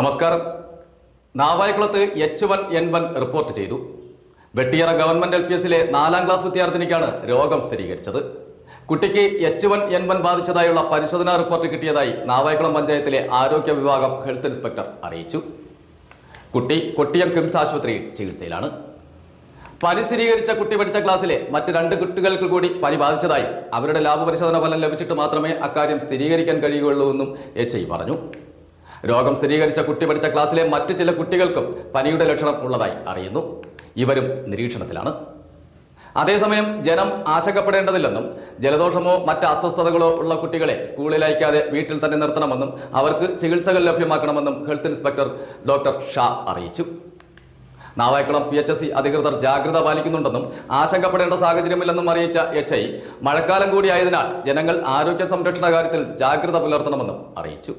നമസ്കാരം. നാവായക്കുളത്ത് H one N one report ചെയ്തു. Vettiyara government L P എസിലെ നാലാം ക്ലാസ് വിദ്യാർത്ഥിനിക്കാണ് രോഗം സ്ഥിരീകരിച്ചത്. കുട്ടിക്ക് എച്ച് വൺ എൻ വൺ ബാധിച്ചതായുള്ള പരിശോധനാ റിപ്പോർട്ട് കിട്ടിയതായി നാവായക്കുളം പഞ്ചായത്തിലെ ആരോഗ്യ വിഭാഗം ഹെൽത്ത് ഇൻസ്പെക്ടർ അറിയിച്ചു. കുട്ടി കൊട്ടിയം കിംസ് ആശുപത്രിയിൽ ചികിത്സയിലാണ്. പനി സ്ഥിരീകരിച്ച കുട്ടി പഠിച്ച ക്ലാസ്സിലെ മറ്റ് രണ്ട് കുട്ടികൾക്ക് കൂടി പനി ബാധിച്ചതായി അവരുടെ ലാബ് പരിശോധന ഫലം ലഭിച്ചിട്ട് മാത്രമേ അക്കാര്യം സ്ഥിരീകരിക്കാൻ കഴിയുകയുള്ളൂ എന്നും എച്ച് പറഞ്ഞു. രോഗം സ്ഥിരീകരിച്ച കുട്ടി പഠിച്ച ക്ലാസ്സിലെ മറ്റ് ചില കുട്ടികൾക്കും പനിയുടെ ലക്ഷണം ഉള്ളതായി അറിയുന്നു. ഇവരും നിരീക്ഷണത്തിലാണ്. അതേസമയം ജനം ആശങ്കപ്പെടേണ്ടതില്ലെന്നും ജലദോഷമോ മറ്റ് അസ്വസ്ഥതകളോ ഉള്ള കുട്ടികളെ സ്കൂളിൽ അയക്കാതെ വീട്ടിൽ തന്നെ നിർത്തണമെന്നും അവർക്ക് ചികിത്സകൾ ലഭ്യമാക്കണമെന്നും ഹെൽത്ത് ഇൻസ്പെക്ടർ ഡോക്ടർ ഷാ അറിയിച്ചു. Navaikulam P H S C അധികൃതർ ജാഗ്രത പാലിക്കുന്നുണ്ടെന്നും ആശങ്കപ്പെടേണ്ട സാഹചര്യമില്ലെന്നും അറിയിച്ച എച്ച് ഐ മഴക്കാലം കൂടിയായതിനാൽ ജനങ്ങൾ ആരോഗ്യ സംരക്ഷണ കാര്യത്തിൽ ജാഗ്രത പുലർത്തണമെന്നും അറിയിച്ചു.